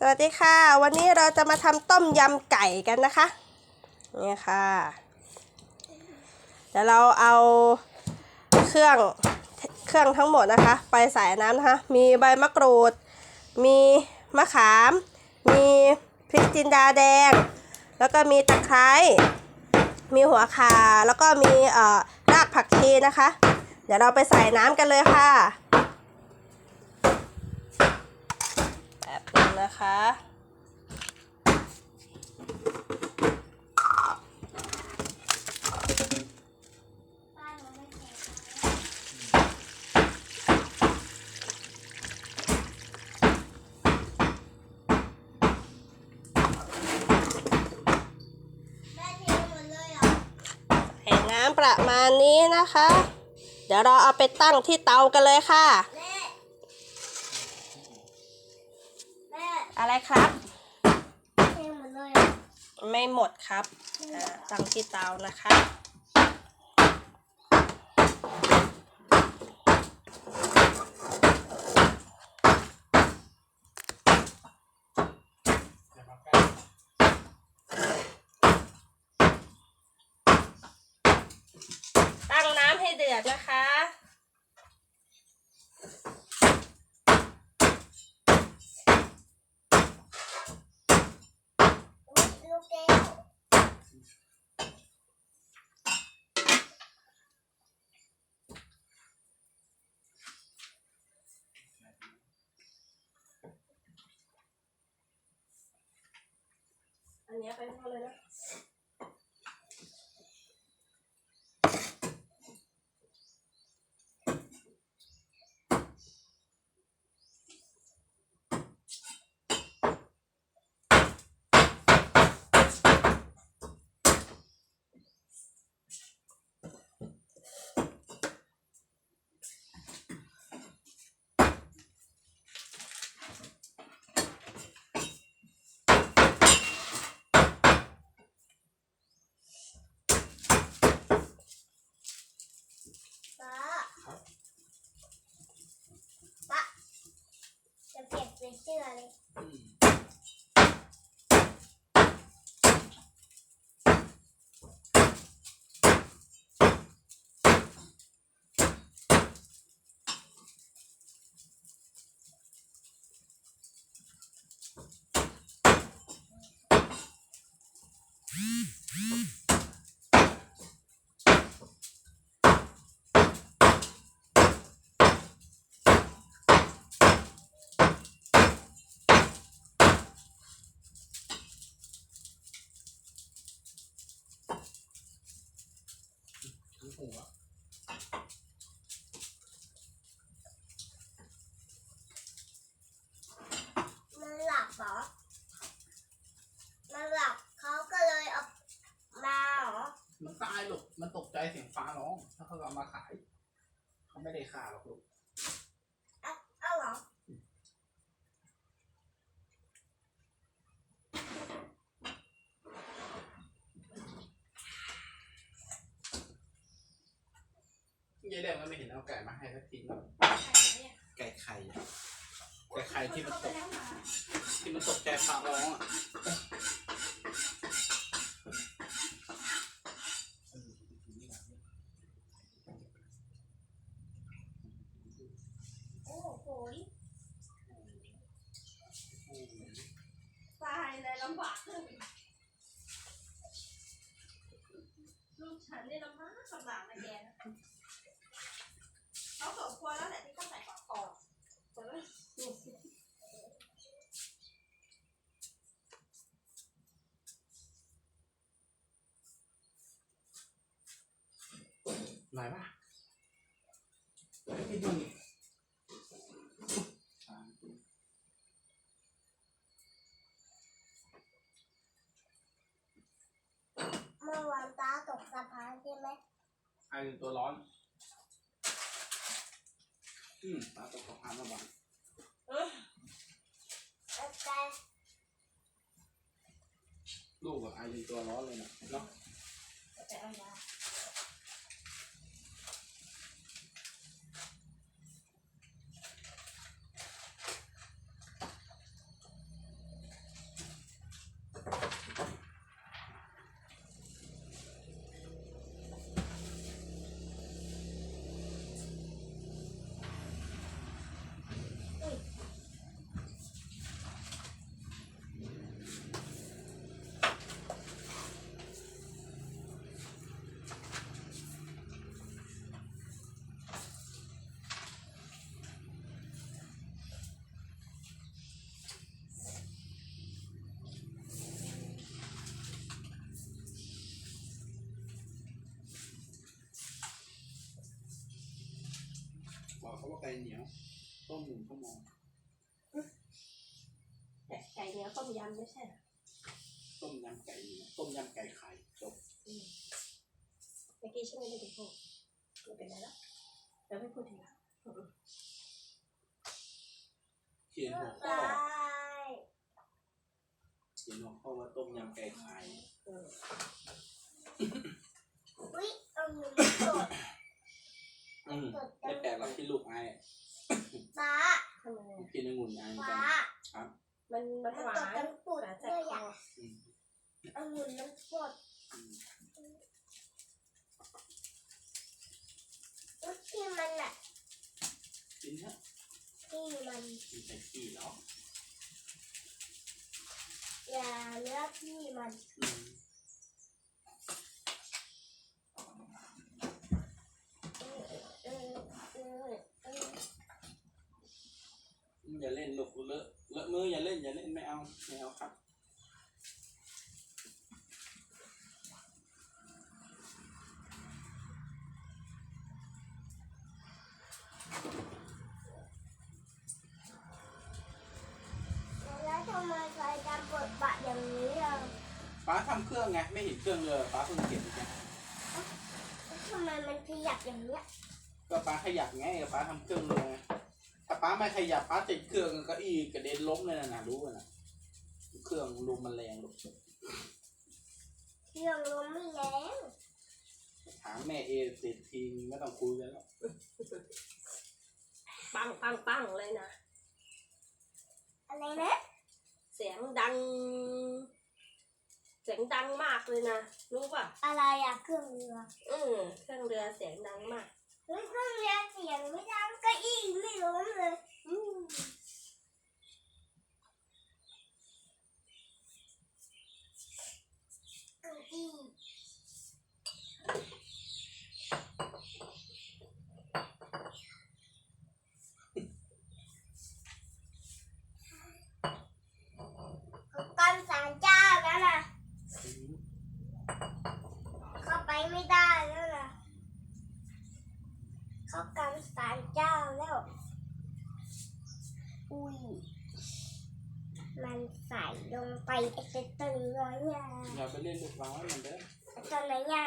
สวัสดีค่ะ วันนี้เราจะมาทำต้มยำไก่กันนะคะ นี่ค่ะเดี๋ยวเราเอาเครื่องเครื่องทั้งหมดนะคะ ไปใส่น้ำนะคะ มีใบมะกรูด มีมะขาม มีพริกจินดาแดง แล้วก็มีตะไคร้มีหัวข่าแล้วก็มีเอ่อรากผักชีนะคะ เดี๋ยวเราไปใส่น้ำกันเลยค่ะ แบบ นะคะแม่ทิ้งหมดเลยเหรอใส่น้ำประมาณนี้นะคะ เดี๋ยวเราเอาไปตั้งที่เตากันเลยค่ะ แม่แม่ อะไรครับทิ้งหมดเลยเหรอไม่หมดครับอ่าตั้งที่เตานะคะตั้งน้ำให้เดือดนะคะ อุ๊ยลูกแก้ว อันเนี้ยไปพอเลยนะ ป้าป้า จะเปลี่ยนเป็นเสื้อเลยมันหลับเหรอ มันหลับเขาก็เลยเอามาเหรอ มันตายลูกมันตกใจเสียงฟ้าร้อง ถ้าเขาเอามาขาย เขาไม่ได้ฆ่าหรอกลูก เอาเอาเหรอ ยายแดงมันไม่เห็นเอาไก่มาให้สักทีหรอก ไก่ไข่ไก่ไข่ที่มันตกที่มันตกใจฟ้าร้องอะ โอ้โหตายเลยลำบากเลยลูกฉันนี่ลำบากลำบากนะแกนะเขาสมควรแล้วแหละที่ต้องใส่กอดคอแต่ว่า ไหนปะไปดูนี่ เมื่อวานตาตกสะพานใช่ไหม ไอตัวร้อน อืมตาตกสะพานมาบ้างแล้วแกลูกกับไอเป็นตัวร้อนเลยนะเนาะแต่เอายา ไก่เหนียวต้มหนึ่งชั่วโมงแต่ไก่เนื้อต้มยำไม่ใช่เหรอต้มยำไก่เหนียวต้มยำไก่ไข่จบเมื่อกี้ฉันไม่ได้พูดไม่เป็นไรแล้วเราไม่พูดถึงละเขียนหัวข้อได้เขียนหัวข้อว่าต้มยำไก่ไข่ เออ อุ้ยเอาหนูมาตด อืมไม่แป ลกหรอกที่ลูกไอ้ป้าทำไมอะกินองุ่นไอ้เหมือนกัป้านมันมันมันหวาตดนกันปุดหวานแสเลบยคอะออืมเอาหนูมันปดอืมอุ้ยที่มันอะกินเถอะที่มันกินใส่ขี้เหรออย่าเลือกที่มันอืม เออเออเออเอออย่าเล่นลูกเลอะเลอะมืออย่าเล่นอย่าเล่นไม่เอาไม่เอาครับแล้วทำไมใครจะเปิดปะอย่างนี้อะป้าทำเครื่องไงไม่เห็นเครื่องเลยป้าเพิ่งเก็บไงแล้วทำไมมันขยับอย่างเนี้ย ก็ป้าขยับไงป้าทำเครื่องเลยไงถ้าป้าไม่ขยับป้าติดเครื่องเก็อีกระเด็นล้มเลยนะนะรู้ป่ะนะเครื่องลมมันแรงลูกเครื่องลมไม่แรงถามแม่เอติดทีมไม่ต้องคุยกันแล้วปังปังปังเลยนะอะไรนะเสียงดัง เสียงดังมากเลยนะรู้ป่ะอะไรอะเครื่องเรืออืมเครื่องเรือเสียงดังมาก เฮ้ยเครื่องเรือเสียงไม่ดังเก็อีไม่ล้มเลยอืมเก้าอี้เขากันสารเจ้าแล้วนะ อืม เข้าไปไม่ได้แล้วนะเขากัน สารเจ้าแล้ว อุ้ย มันใส่ลงไปไอ้เจ้าตัวน้อยอะอย่าไปเล่นลูกวางไว้เหมือนเดิมไอ้ตัวน้อยอะ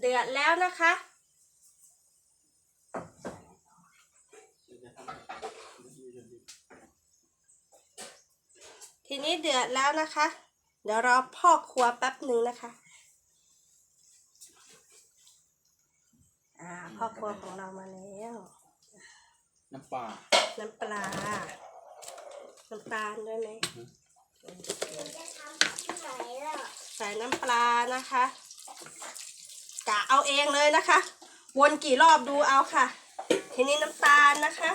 เดือดแล้วนะคะเดี๋ยวจะทำอะไรเดี๋ยวดูเดี๋ยวดูทีนี้เดือดแล้วนะคะ เดี๋ยวรอพ่อครัวแป๊บหนึ่งนะคะอ่าพ่อครัวของเรามาแล้ว น้ำปลา น้ำปลา น้ำตาลด้วยไหมมันจะทำที่ไหนล่ะใส่น้ำปลานะคะ กะเอาเองเลยนะคะ วนกี่รอบดูเอาค่ะ ทีนี้น้ำตาลนะคะ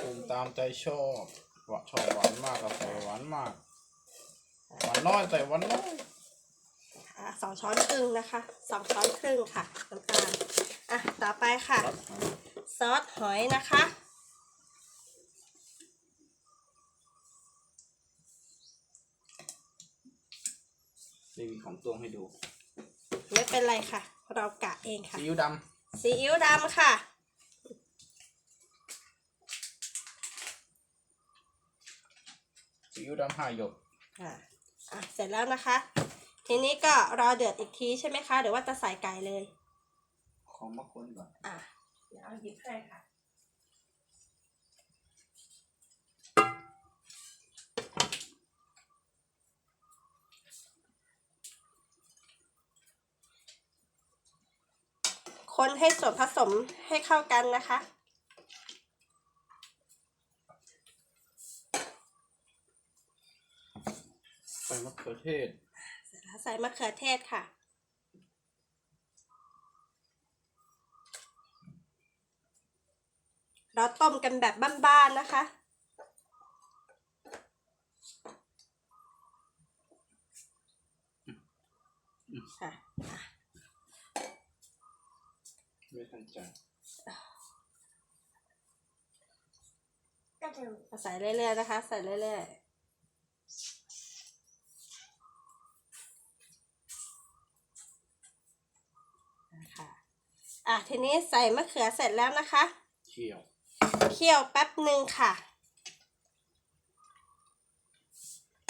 ปรุงตามใจชอบหวานชอบหวานมากกับใส่หวานมากหวานน้อยใส่หวานน้อยอะสองช้อนครึ่งนะคะสองช้อนครึ่งค่ะน้ำตาลอะต่อไปค่ะ ซอสหอยนะคะ ไม่มีของตวงให้ดูไม่เป็นไรค่ะ เรากะเองค่ะซีอิ๊วดซีอิ๊วดำค่ะำซีอิ๊วดำห้าหยดอะอะเสร็จแล้วนะคะ ทีนี้ก็รอเดือดอีกทีใช่ไหมคะหรือว่าจะใส่ไก่เลย ของมะคนก่อน อะเดี๋ยวเอาหยิบให้ค่ะ คนให้ส่วนผสมให้เข้ากันนะคะ ใส่มะเขือเทศเสร็จแล้วใส่มะเขือเทศค่ะ เราต้มกันแบบบ้านๆนะคะค่ะ ไม่ทันใจก็ถึงใส่เรื่อยๆนะคะ ใส่เรื่อยๆนะคะอะทีนี้ใส่มะเขือเสร็จแล้วนะคะ เคี่ยว เคี่ยวแป๊บหนึ่งค่ะ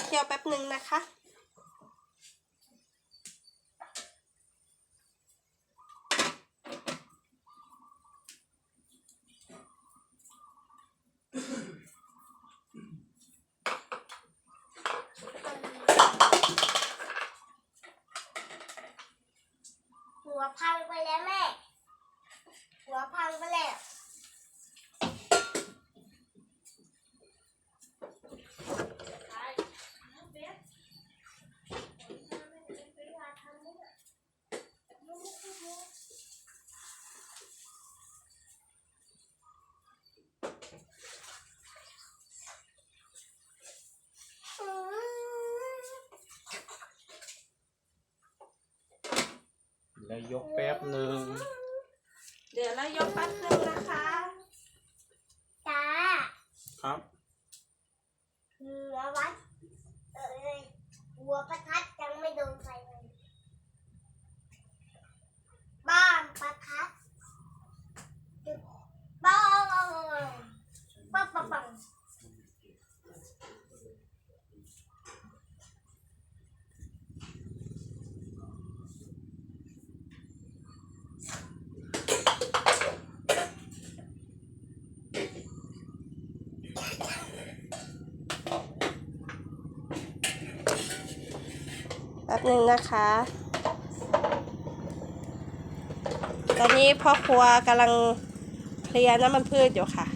เคี่ยวแป๊บหนึ่งนะคะ หัวพังไปแล้วแม่ หัวพังไปแล้ว แล้วยกแป๊บหนึ่ง เดี๋ยวเรายกแป๊บหนึงนะคะ ตา ครับ หัววัด เอ้ยหัวประทัดยังไม่โดนไฟเลยบ้านประทัดจุดบ้องปังปังปัง แป๊บหนึ่งนะคะ ตอนนี้พ่อครัวกำลังเคลียร์น้ำมันพืชอยู่ค่ะ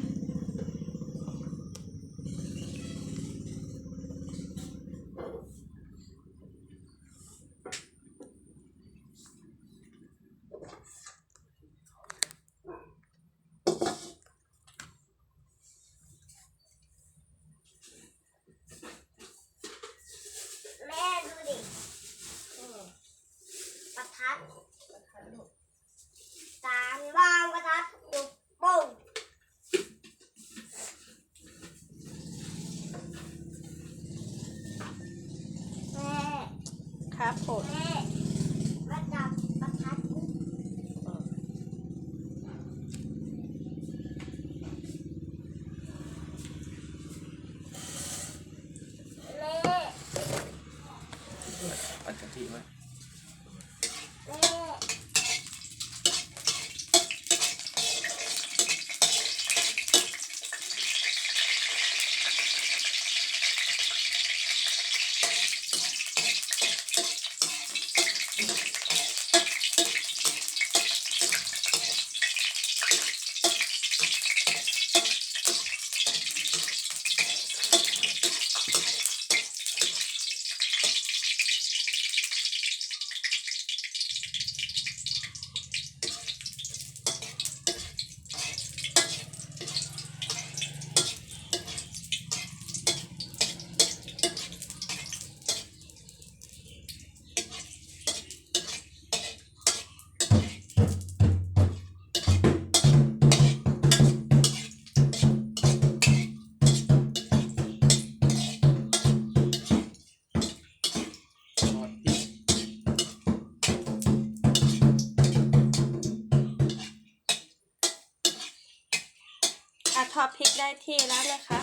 อดพริกได้ที่แล้วนะคะ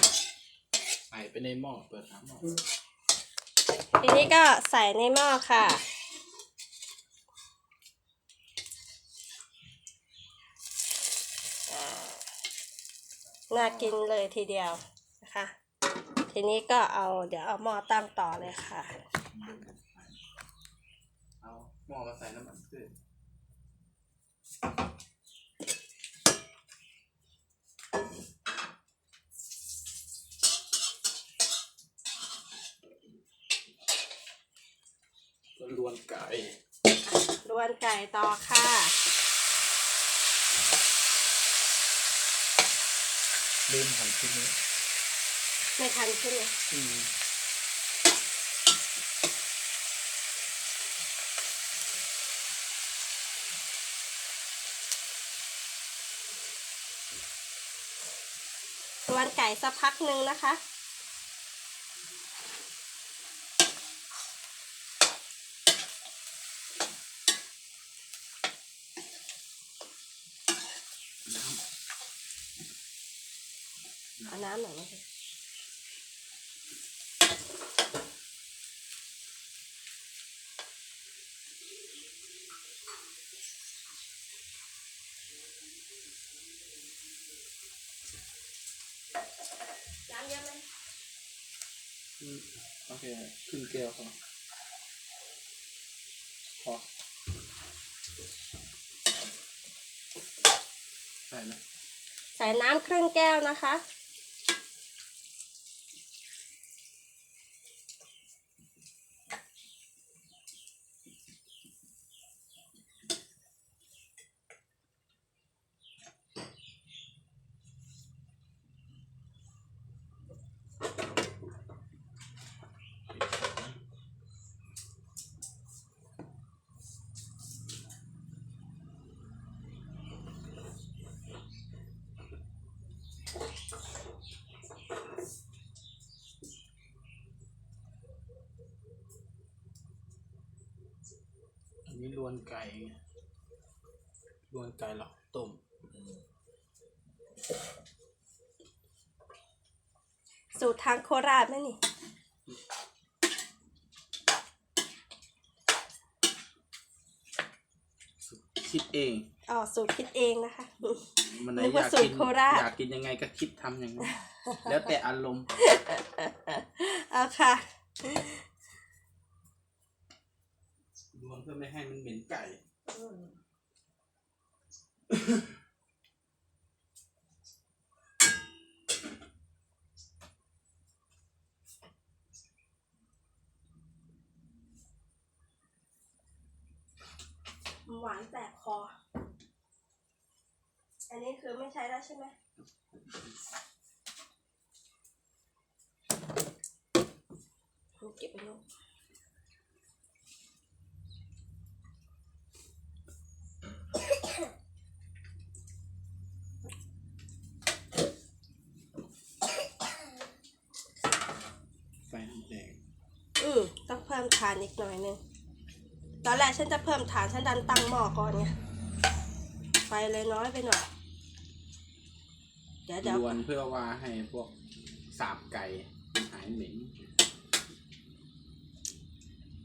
ใส่ไปในหม้อเปิดฝาหม้อทีนี้ก็ใส่ในหม้อค่ะอ่าน่ากินเลยทีเดียวนะคะ ทีนี้ก็เอาเดี๋ยวเอาหม้อตั้งต่อเลยค่ะ เอาหม้อมาใส่น้ำมันพืช ลวนไก่รวนไก่ต่อค่ะ ลืมหั่นชิ้นนี้ไม่ทันใช่ไหมอืมรวนไก่สักพักหนึ่งนะคะ น้ำหน่อยนะคะน้ำเยอะไหมอืมโอเคครึ่งแก้วพอพอใส่นะใส่น้ำครึ่งแก้วนะคะ อันนี้ลวนไก่ลวนไก่หรอกต้ม สูตรทางโคราชไหมนี่คิดเอง อ๋อสูตรคิดเองนะคะ มันไหนนึกอว่ายากสูตกิรนโคราช อยากกินยังไงก็คิดทำอย่างนั้นแล้วแต่อารมณ์เอาค่ะ รวมเพื่อไม่ให้มันเหม็นไก่หวานแสบ คอ อันนี้คือไม่ใช้แล้วใช่ไหมเก็บไปนู่นไฟน้ำแดงอืมต้องเพิ่มทานอีกหน่อยนึง ตอนแรกฉันจะเพิ่มฐานฉันดันตั้งหม้อก่อนไงไฟเลยน้อยไปหน่อย เดี๋ยวเดี๋ยวรวนเพื่อว่าให้พวกสาบไก่หายเหม็น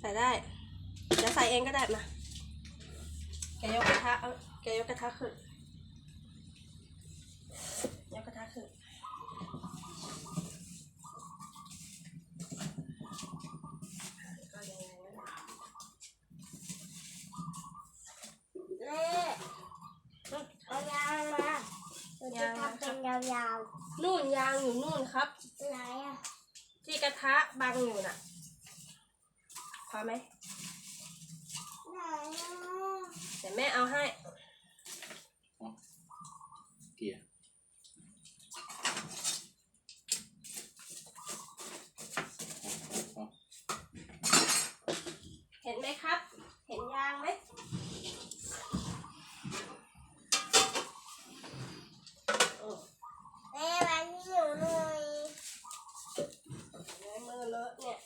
ใส่ได้เดี๋ยวใส่เองก็ได้มาแกยกกระทะเอาแกยกกระทะขึ้น ยกกระทะขึ้น ก็ยังไงวะเนี่ย เล่เอายางมาเราจะทำเป็นยาว นู่นยางอยู่นู่น ครับๆไหนอะที่กระทะบังอยู่น่ะ พอไหมไหนอะ เดี๋ยวแม่เอาให้ อ๋อเกลี่ยอ๋อ เห็นไหมครับ เห็นยางไหมเออ แม่มันอยู่หน่อย ในมือเลอะเนี่ย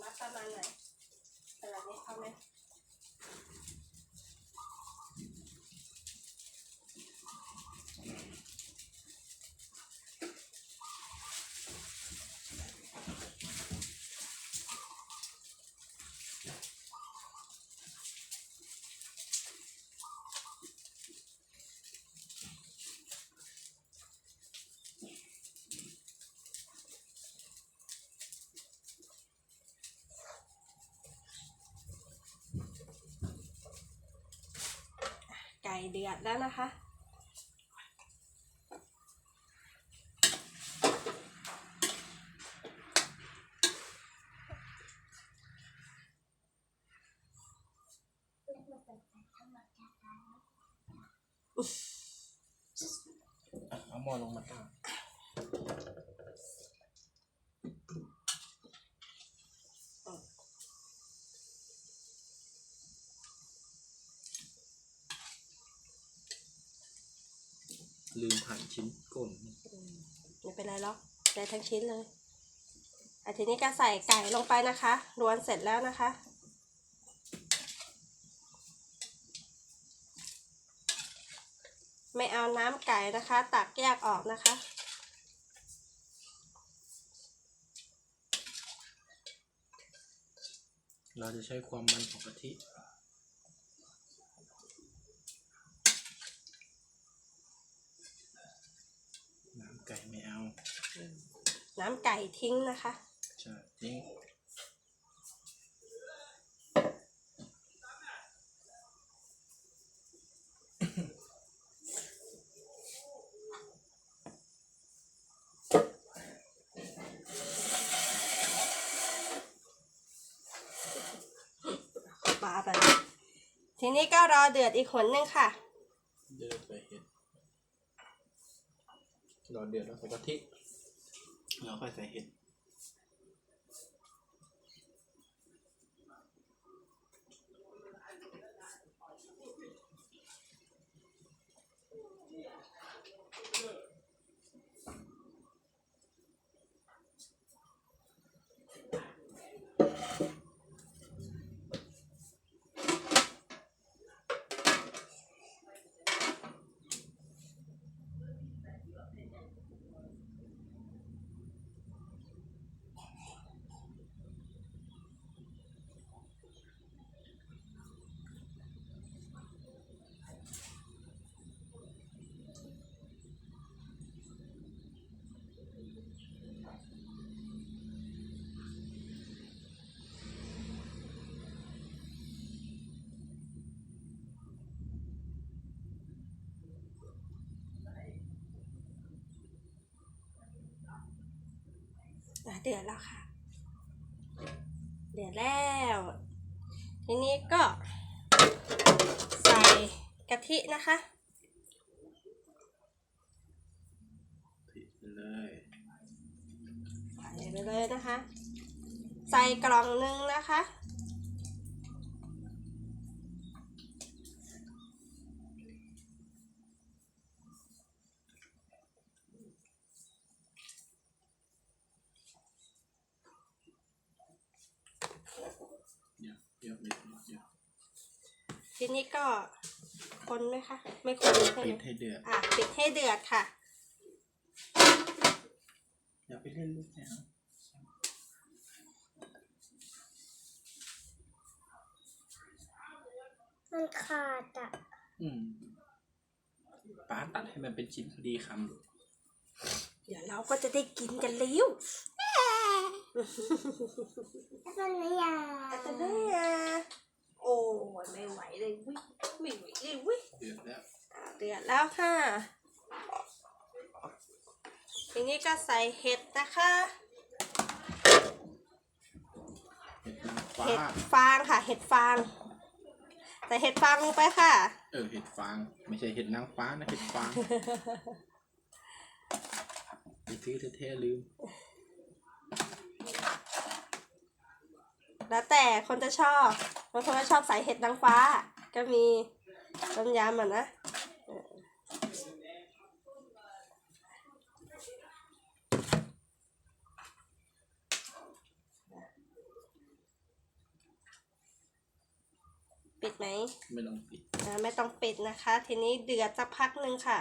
มัดประมาณไหนขนาดนี้พอไหม ก่ เดือดแล้วนะคะ เอาหม้อลงมาตั้ง ลืมหั่นชิ้นก้นไม่เป็นไรหรอกได้ทั้งชิ้นเลยอะทีนี้ก็ใส่ไก่ลงไปนะคะรวนเสร็จแล้วนะคะ ไม่เอาน้ำไก่นะคะ ตักแยกออกนะคะเราจะใช้ความมันของกะทิ น้ำไก่ไม่เอา น้ำไก่ทิ้งนะคะ ใช่ทิ้งปลาไปทีนี้ก็รอเดือดอีกขนหนึงค่ะ เดือดใส่เห็ดรอเดือดแล้วใส่กะทิ แล้วค่อ เห็ดอะเดือดแล้วค่ะ เดือดแล้ว ทีนี้ก็ใส่กะทินะคะผิดไปเลยใส่ไปเลยนะคะ ใส่กล่องหนึงนะคะ เดี๋ยวเดี๋ยวเดี๋ยวเดี๋ยว ที นี้ก็คนไหมคะ ไม่คนใช่ไหปิมดให้เดือดอะปิดให้เดือดค่ะ อย่าไปเล่นลูกแมวมันขาดอะอืมป้าตัดให้มันเป็นชิ้นพอดีคำลูกเดี๋ยวเราก็จะได้กินกันแล้วมันไม่ยาอาจจะได้อะ โอ้ยไม่ไหวเลยวิไม่ไหวเลยวิเดือดแล้วอะเดือดแล้วค่ะทีนี้ก็ใส่เห็ดนะคะเห็ดนางฟ้าเห็ดฟางค่ะ เห็ดฟาง ใส่เห็ดฟางลงไปค่ะ เออเห็ดฟาง ไม่ใช่เห็ดนางฟ้านะเห็ดฟางไปซื้อเท่ๆลืม แล้วแต่คนจะชอบบางคนก็ชอบใส่เห็ดนางฟ้า ก็มีต้มยำอะนะเออปิดไหมไม่ต้องปิดอ่าไม่ต้องปิดนะคะ ทีนี้เดือดสักพักหนึ่งค่ะ